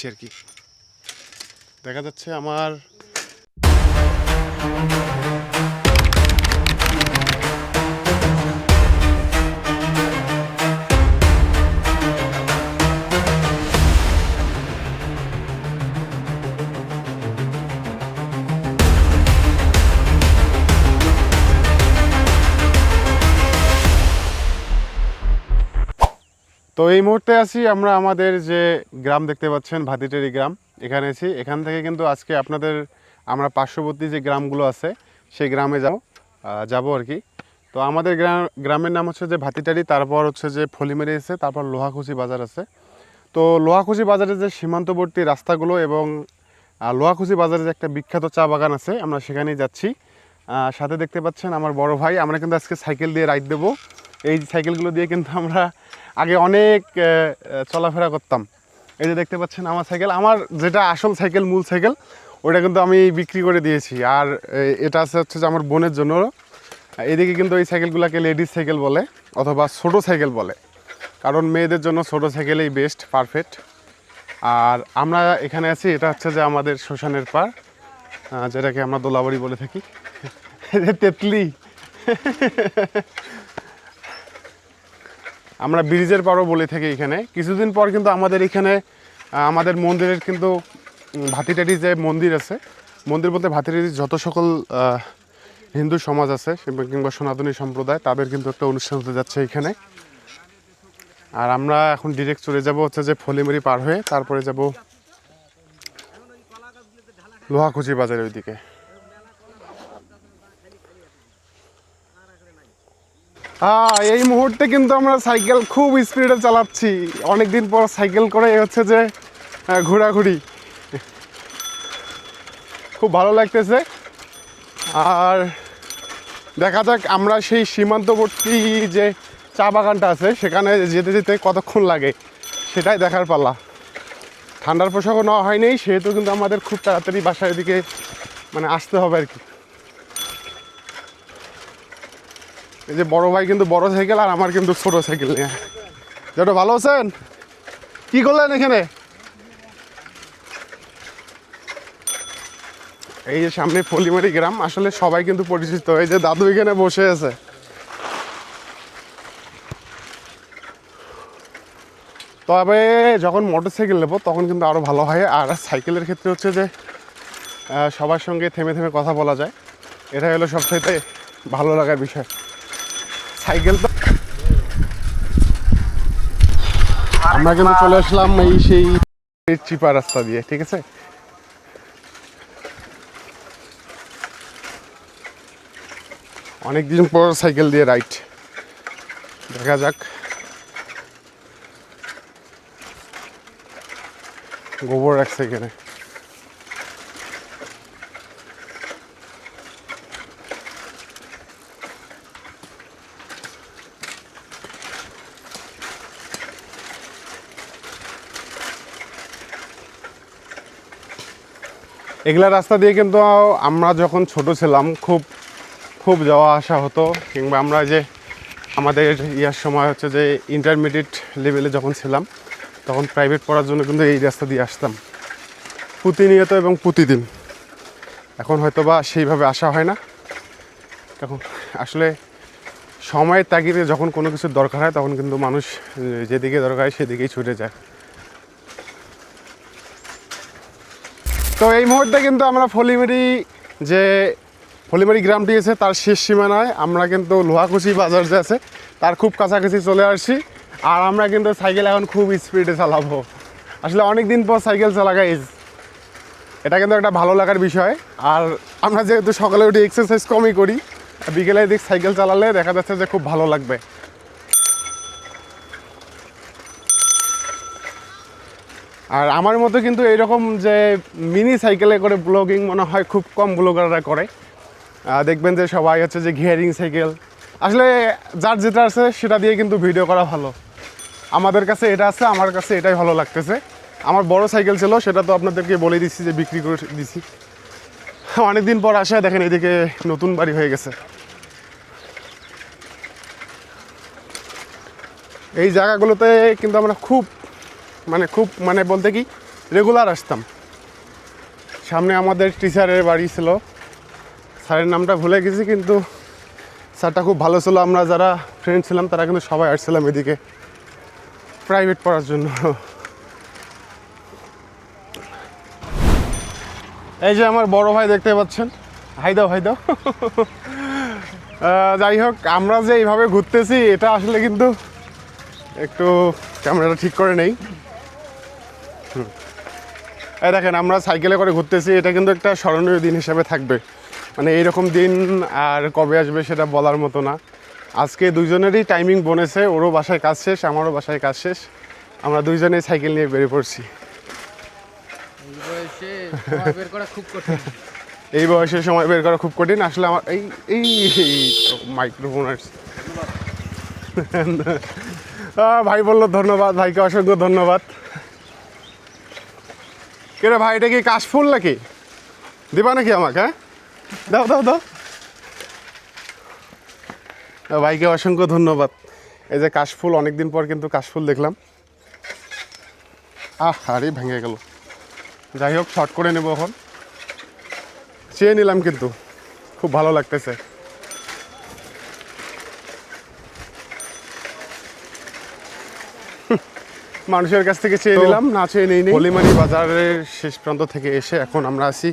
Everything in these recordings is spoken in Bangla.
দিচ্ছি আর কি। দেখা যাচ্ছে আমার তো এই মুহূর্তে আছি আমরা আমাদের যে গ্রাম দেখতে পাচ্ছেন ভাতিটেরি গ্রাম। এখানে আছি। এখান থেকে কিন্তু আজকে আপনাদের আমরা পার্শ্ববর্তী যে গ্রামগুলো আছে সেই গ্রামে যাব যাব আর কি। তো আমাদের গ্রাম গ্রামের নাম হচ্ছে যে ভাতিটারি তারপর হচ্ছে যে ফলিমেরি আছে তারপর লোহাখুচি বাজার আছে। তো লোহাখুচি বাজারে যে সীমান্তবর্তী রাস্তাগুলো এবং আহ, লোহাখুচি বাজারে যে একটা বিখ্যাত চা বাগান আছে আমরা সেখানেই যাচ্ছি। সাথে দেখতে পাচ্ছেন আমার বড় ভাই। আমরা কিন্তু আজকে সাইকেল দিয়ে রাইড দেবো। এই সাইকেলগুলো দিয়ে কিন্তু আমরা আগে অনেক চলাফেরা করতাম। এই যে দেখতে পাচ্ছেন আমার সাইকেল, আমার যেটা আসল সাইকেল, মূল সাইকেল ওটা কিন্তু আমি বিক্রি করে দিয়েছি। আর এটা আছে হচ্ছে যে আমার বোনের জন্য। এদিকে কিন্তু এই সাইকেলগুলোকে লেডিস সাইকেল বলে, অথবা ছোটো সাইকেল বলে। কারণ মেয়েদের জন্য ছোটো সাইকেলেই বেস্ট, পারফেক্ট। আর আমরা এখানে আছি, এটা হচ্ছে যে আমাদের শ্মশানের পার যেটাকে আমরা দোলাবাড়ি বলে থাকি। তেতলি। আমরা ব্রিজের পাড়ও বলে থাকি এখানে। কিছুদিন পর কিন্তু আমাদের এখানে আমাদের মন্দিরের কিন্তু ভাতিটারি যে মন্দির আছে মন্দির বলতে ভাতিটারি যত সকল হিন্দু সমাজ আছে, কিংবা- কিংবা সনাতনী সম্প্রদায়, তাদের কিন্তু একটা অনুষ্ঠান হতে যাচ্ছে এখানে। আর আমরা এখন ডিরেক্ট চলে যাব হচ্ছে যে ফলিমারি পার হয়ে, তারপরে যাব লোহাকুচি বাজারের ওইদিকে। এই মুহূর্তে কিন্তু আমরা সাইকেল খুব স্পিডে চালাচ্ছি। অনেকদিন পর সাইকেল করে হচ্ছে যে ঘোরাঘুরি। খুব ভালো লাগতেছে। আর দেখা যাক, আমরা সেই সীমান্তবর্তী যে চা বাগানটা আছে, সেখানে যেতে যেতে কতক্ষণ লাগে, সেটাই দেখার পালা। ঠান্ডার পোশাকও নেওয়া হয়নি, সেহেতু কিন্তু আমাদের খুব তাড়াতাড়ি বাসার দিকে মানে আসতে হবে আর কি। এই যে বড় ভাই কিন্তু বড় সাইকেল আর আমার কিন্তু ছোট সাইকেল নিয়ে। যেটা ভালো আছেন? কি করলেন এখানে? এই যে সামনে ফলিমারি গ্রাম, আসলে সবাই কিন্তু পরিচিত। এই যে দাদু এখানে বসে আছে। তবে যখন মোটর সাইকেল নেব, তখন কিন্তু আরও ভালো হয়। আর সাইকেলের ক্ষেত্রে হচ্ছে যে সবার সঙ্গে থেমে থেমে কথা বলা যায়। এটা হলো সবচাইতে ভালো লাগার বিষয়। সাইকেল তো আমরা কিন্তু চলে আসলাম এই সেই চিপা রাস্তা দিয়ে, ঠিক আছে? অনেকদিন পর সাইকেল দিয়ে রাইড। দেখা যাক। গোবর রাখছে এখানে। এগুলা রাস্তা দিয়ে কিন্তু আমরা যখন ছোট ছিলাম, খুব খুব যাওয়া আসা হতো। কিংবা আমরা যে আমাদের ইয়ার সময় হচ্ছে যে ইন্টারমিডিয়েট লেভেলে যখন ছিলাম, তখন প্রাইভেট পড়ার জন্য কিন্তু এই রাস্তা দিয়ে আসতাম। প্রতিনিয়ত এবং প্রতিদিন। এখন হয়তো বা সেইভাবে আসা হয় না। তখন আসলে সময়ের তাগিদে যখন কোনো কিছুর দরকার হয়, তখন কিন্তু মানুষ যেদিকে দরকার হয় সেদিকেই ছুটে যায়। তো এই মুহূর্তে কিন্তু আমরা ফলিমারি যে ফলিমারি গ্রামটি আছে, তার শেষ সীমানায় আমরা কিন্তু লোহাকুচি বাজার যে আছে, তার খুব কাছাকাছি চলে আসছি। আর আমরা কিন্তু সাইকেল এখন খুব স্পিডে চালাবো। আসলে অনেক দিন পর সাইকেল চালা গাইজ এটা কিন্তু একটা ভালো লাগার বিষয়। আর আমরা যেহেতু সকালে উঠে এক্সারসাইজ কমই করি বিকেলে দিক সাইকেল চালালে দেখা যাচ্ছে যে খুব ভালো লাগবে। আর আমার মতো কিন্তু এরকম যে মিনি সাইকেলে করে ব্লগিং মনে হয় খুব কম ব্লগাররা করে। দেখবেন যে সবাই হচ্ছে যে গিয়ারিং সাইকেল। আসলে যার যেটা আছে সেটা দিয়ে কিন্তু ভিডিও করা ভালো। আমাদের কাছে এটা আছে, আমার কাছে এটাই ভালো লাগতেছে। আমার বড় সাইকেল ছিল, সেটা তো আপনাদেরকে বলে দিচ্ছি যে বিক্রি করে দিছি। অনেকদিন পর আসে, দেখেন এদিকে নতুন বাড়ি হয়ে গেছে। এই জায়গাগুলোতে কিন্তু আমরা খুব মানে খুব মানে বলতে কি রেগুলার আসতাম। সামনে আমাদের টিচারের বাড়ি ছিল। স্যারের নামটা ভুলে গেছি, কিন্তু স্যারটা খুব ভালো ছিল। আমরা যারা ফ্রেন্ড ছিলাম, তারা কিন্তু সবাই আসছিলাম এদিকে প্রাইভেট পড়ার জন্য। এই যে আমার বড় ভাই দেখতে পাচ্ছেন। হাই দাও হাই দাও। যাই হোক, আমরা যে এইভাবে ঘুরতেছি, এটা আসলে কিন্তু একটু ক্যামেরাটা ঠিক করে নেই। এই দেখেন আমরা সাইকেলে করে ঘুরতেছি এটা কিন্তু একটা স্মরণীয় দিন হিসাবে থাকবে। মানে এইরকম দিন আর কবে আসবে সেটা বলার মতো না। আজকে দুজনেরই টাইমিং বনেছে ওরও বাসায় কাজ শেষ আমারও বাসায় কাজ শেষ। আমরা দুইজনেই সাইকেল নিয়ে বেরিয়ে পড়ছি। এই বয়সে সময় বের করা খুব কঠিন। এই বয়সে সময় বের করা খুব কঠিন। আসলে আমার এই এই মাইক্রোফোন আসছে ভাই বলল ধন্যবাদ ভাইকে অসংখ্য ধন্যবাদ। কেরে ভাই, এটা কি কাশফুল নাকি? দিবা নাকি আমাকে হ্যাঁ? দাও দাও দাও। ভাইকে অসংখ্য ধন্যবাদ। এই যে কাশফুল অনেকদিন পর কিন্তু কাশফুল দেখলাম। আহ আরে ভেঙে গেল। যাই হোক, শর্ট করে নেব এখন। চেয়ে নিলাম কিন্তু। খুব ভালো লাগতেছে। মানুষের কাছ থেকে চেয়ে নিলাম না চেয়ে নেই নেই। হলিমারি বাজারের শেষ প্রান্ত থেকে এসে এখন আমরা আছি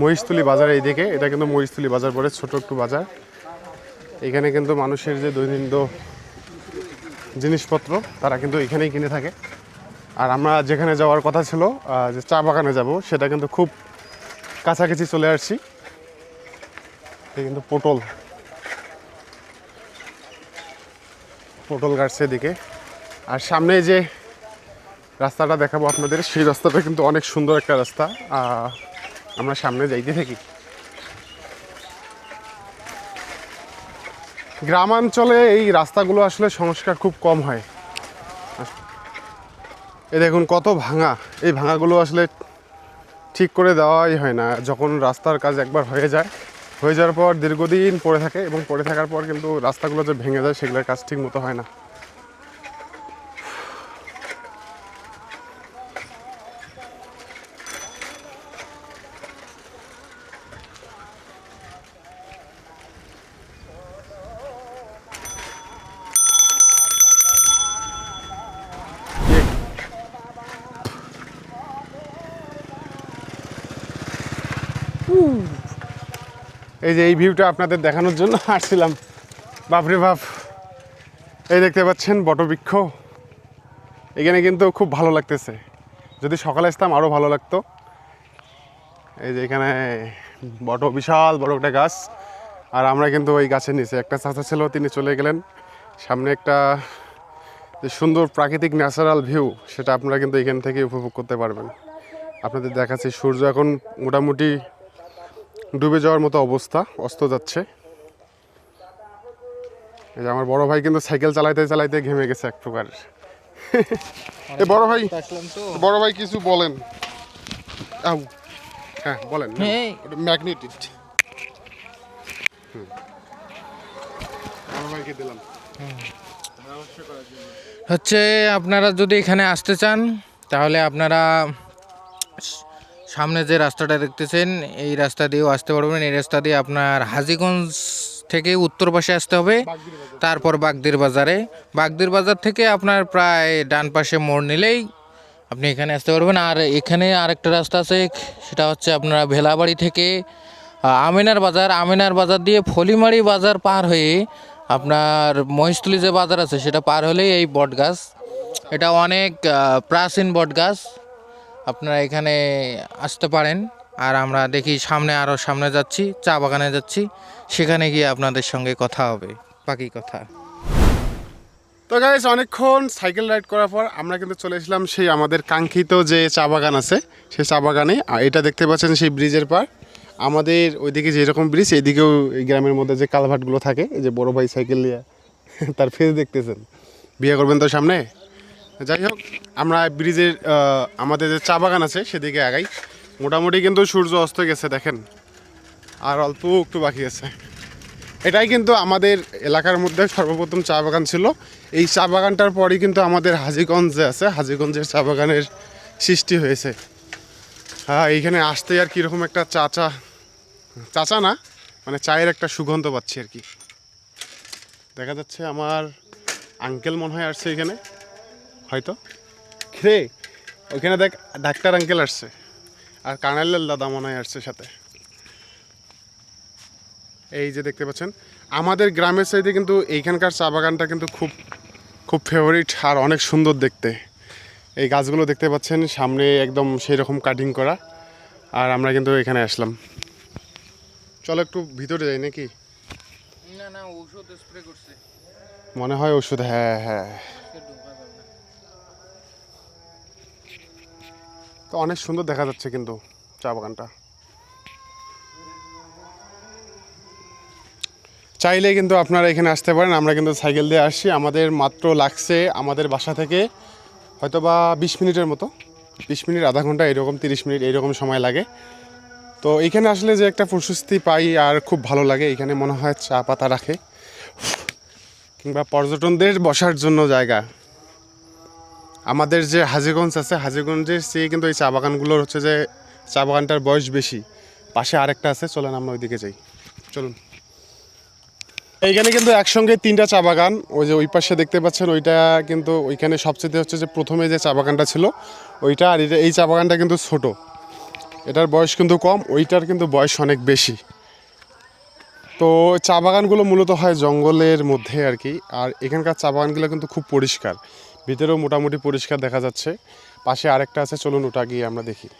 মহিষতুলি বাজার এই দিকে এটা কিন্তু মহিষতুলি বাজার পরে ছোট একটু বাজার। এখানে কিন্তু মানুষের যে দৈনন্দিন জিনিসপত্র তারা কিন্তু এখানেই কিনে থাকে। আর আমরা যেখানে যাওয়ার কথা ছিল যে চা বাগানে যাব সেটা কিন্তু খুব কাছাকাছি চলে আসছি। এই কিন্তু পটল। পটল গাছ এদিকে। আর সামনে যে রাস্তাটা দেখাবো আপনাদের। সেই রাস্তাটা কিন্তু অনেক সুন্দর একটা রাস্তা। আমরা সামনে যাইতে থাকি। গ্রামাঞ্চলে এই রাস্তাগুলো আসলে সংস্কার খুব কম হয়। এ দেখুন কত ভাঙা। এই ভাঙাগুলো আসলে ঠিক করে দেওয়াই হয় না। যখন রাস্তার কাজ একবার হয়ে যায়, হয়ে যাওয়ার পর দীর্ঘদিন পড়ে থাকে এবং পড়ে থাকার পর কিন্তু রাস্তাগুলো যে ভেঙে যায়, সেগুলোর কাজ ঠিক মতো হয় না। এই যে এই ভিউটা আপনাদের দেখানোর জন্য আসছিলাম। বাপরে বাপ। এই দেখতে পাচ্ছেন বটবৃক্ষ। এখানে কিন্তু খুব ভালো লাগতেছে। যদি সকালে আসতাম আরও ভালো লাগতো। এই যে এখানে বট, বিশাল বড় একটা গাছ। আর আমরা কিন্তু ওই গাছের নিচে, একটা চাচা ছিল, তিনি চলে গেলেন। সামনে একটা যে সুন্দর প্রাকৃতিক ন্যাচারাল ভিউ, সেটা আপনারা কিন্তু এখান থেকে উপভোগ করতে পারবেন। আপনাদের দেখাচ্ছি সূর্য এখন মোটামুটি ডুবে যাওয়ার মতো অবস্থা অস্ত যাচ্ছে। এই যে আমার বড় ভাই কিন্তু সাইকেল চালাইতে চালাইতে ঘেমে গেছে এক প্রকার। এ বড় ভাই বড় ভাই কিছু বলেন। আউ হ্যাঁ বলেন। ম্যাগনেটিক। বড় ভাইকে দিলাম। হচ্ছে আপনারা যদি এখানে আসতে চান তাহলে আপনারা সামনে যে রাস্তাটা দেখতেছেন, এই রাস্তা দিয়েও আসতে পারবেন। এই রাস্তা দিয়ে আপনার হাজিগঞ্জ থেকে উত্তর পাশে আসতে হবে। তারপর বাগদির বাজারে। বাগদির বাজার থেকে আপনার প্রায় ডান পাশে মোড় নিলেই আপনি এখানে আসতে পারবেন। আর এখানে আরেকটা রাস্তা আছে, সেটা হচ্ছে আপনারা ভেলাবাড়ি থেকে আমিনার বাজার। আমিনার বাজার দিয়ে ফলিমারি বাজার পার হয়ে আপনার মহিষতলি যে বাজার আছে, সেটা পার হলেই এই বট গাছ এটা অনেক প্রাচীন বট গাছ আপনারা এখানে আসতে পারেন আর আমরা দেখি সামনে আরও সামনে যাচ্ছি, চা বাগানে যাচ্ছি, সেখানে গিয়ে আপনাদের সঙ্গে কথা হবে, বাকি কথা। তো গাইস অনেকক্ষণ সাইকেল রাইড করার পর আমরা কিন্তু চলে এসলাম সেই আমাদের কাঙ্ক্ষিত যে চা বাগান আছে, সেই চা বাগানে। আর এটা দেখতে পাচ্ছেন সেই ব্রিজের পার। আমাদের ওইদিকে যেরকম ব্রিজ এইদিকেও এই গ্রামের মধ্যে যে কালভার্টগুলো থাকে, এই যে বড় ভাই সাইকেল নিয়ে, তার ফেস দেখতেছেন। বিয়ে করবেন তো সামনে? যাই হোক, আমরা ব্রিজের আমাদের যে চা বাগান আছে সেদিকে আগাই। মোটামুটি কিন্তু সূর্য অস্ত গেছে, দেখেন। আর অল্প একটু বাকি আছে। এটাই কিন্তু আমাদের এলাকার মধ্যে সর্বপ্রথম চা বাগান ছিল। এই চা বাগানটার পরই কিন্তু আমাদের হাজিগঞ্জে আছে, হাজিগঞ্জের চা বাগানের সৃষ্টি হয়েছে। হ্যাঁ এইখানে আসতে আর কীরকম একটা চাচা চাচা না মানে চায়ের একটা সুগন্ধ পাচ্ছি আর কি। দেখা যাচ্ছে আমার আঙ্কেল মনে হয় আসছে এখানে। হয়তো? রে ওইখানে দেখ ডাক্তার আঙ্কেল আসছে। আর কানাইলাল দাদা মনে হয় আসছে সাথে। এই যে দেখতে পাচ্ছেন আমাদের গ্রামের সাইডে কিন্তু এইখানকার চা বাগানটা কিন্তু খুব খুব ফেভারিট আর অনেক সুন্দর দেখতে। এই গাছগুলো দেখতে পাচ্ছেন সামনে একদম সেই রকম কাটিং করা। আর আমরা কিন্তু এখানে আসলাম। চলো একটু ভিতরে যাই নাকি? না না ওষুধ স্প্রে করছে। মনে হয় ওষুধ হ্যাঁ হ্যাঁ। তো অনেক সুন্দর দেখা যাচ্ছে কিন্তু চা বাগানটা। চাইলে কিন্তু আপনারা এখানে আসতে পারেন, আমরা কিন্তু সাইকেল দিয়ে আসছি। আমাদের মাত্র লাগছে আমাদের বাসা থেকে হয়তো বা বিশ মিনিটের মতো, বিশ মিনিট, আধা ঘণ্টা, এরকম তিরিশ মিনিট, এরকম সময় লাগে। তো এখানে আসলে যে একটা প্রশস্তি পাই আর খুব ভালো লাগে, এখানে মনে হয় চা পাতা রাখে। কিংবা পর্যটনদের বসার জন্য জায়গা। আমাদের যে হাজিগঞ্জ আছে, হাজিগঞ্জের চেয়ে কিন্তু এই চা বাগানগুলোর হচ্ছে যে চা বাগানটার বয়স বেশি। পাশে আরেকটা আছে, চলেন আমরা ওইদিকে যাই। চলুন। এইখানে কিন্তু একসঙ্গে তিনটা চা বাগান। ওই যে ওই পাশে দেখতে পাচ্ছেন, ওইটা কিন্তু ওইখানে সবচেয়ে হচ্ছে যে প্রথমে যে চা বাগানটা ছিল, ওইটা আর এই চা বাগানটা কিন্তু ছোট। এটার বয়স কিন্তু কম, ওইটার কিন্তু বয়স অনেক বেশি। তো চা বাগানগুলো মূলত হয় জঙ্গলের মধ্যে আর কি। আর এখানকার চা বাগানগুলো কিন্তু খুব পরিষ্কার। ভিতরেও মোটামুটি পরিষ্কার দেখা যাচ্ছে। পাশে আরেকটা আছে চলুন ওটা গিয়ে আমরা দেখি।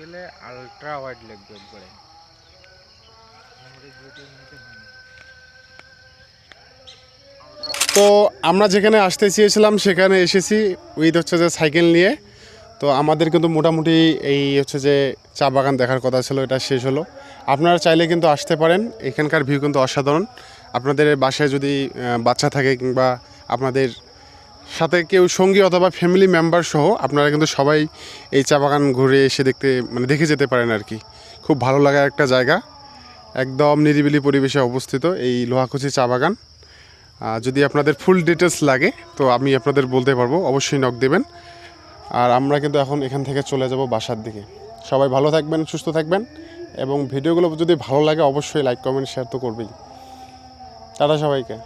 গেলে আলট্রা ওয়াইড লাগবে একবারে তো আমরা যেখানে আসতে চেয়েছিলাম সেখানে এসেছি উইথ হচ্ছে যে সাইকেল নিয়ে। তো আমাদের কিন্তু মোটামুটি এই হচ্ছে যে চা বাগান দেখার কথা ছিল, এটা শেষ হলো। আপনারা চাইলে কিন্তু আসতে পারেন, এখানকার ভিউ কিন্তু অসাধারণ। আপনাদের বাসায় যদি বাচ্চা থাকে কিংবা আপনাদের সাথে কেউ সঙ্গী অথবা ফ্যামিলি মেম্বার সহ, আপনারা কিন্তু সবাই এই চা বাগান ঘুরে এসে দেখতে মানে দেখে যেতে পারেন আর কি। খুব ভালো লাগা একটা জায়গা। একদম নিরিবিলি পরিবেশে অবস্থিত এই লোহাকুচি চা বাগান। যদি আপনাদের ফুল ডিটেলস লাগে, তো আমি আপনাদের বলতে পারব, অবশ্যই নক দেবেন। আর আমরা কিন্তু এখন এখান থেকে চলে যাব বাসার দিকে। সবাই ভালো থাকবেন, সুস্থ থাকবেন এবং ভিডিওগুলো যদি ভালো লাগে অবশ্যই লাইক কমেন্ট শেয়ার তো করবেই। টাটা সবাইকে।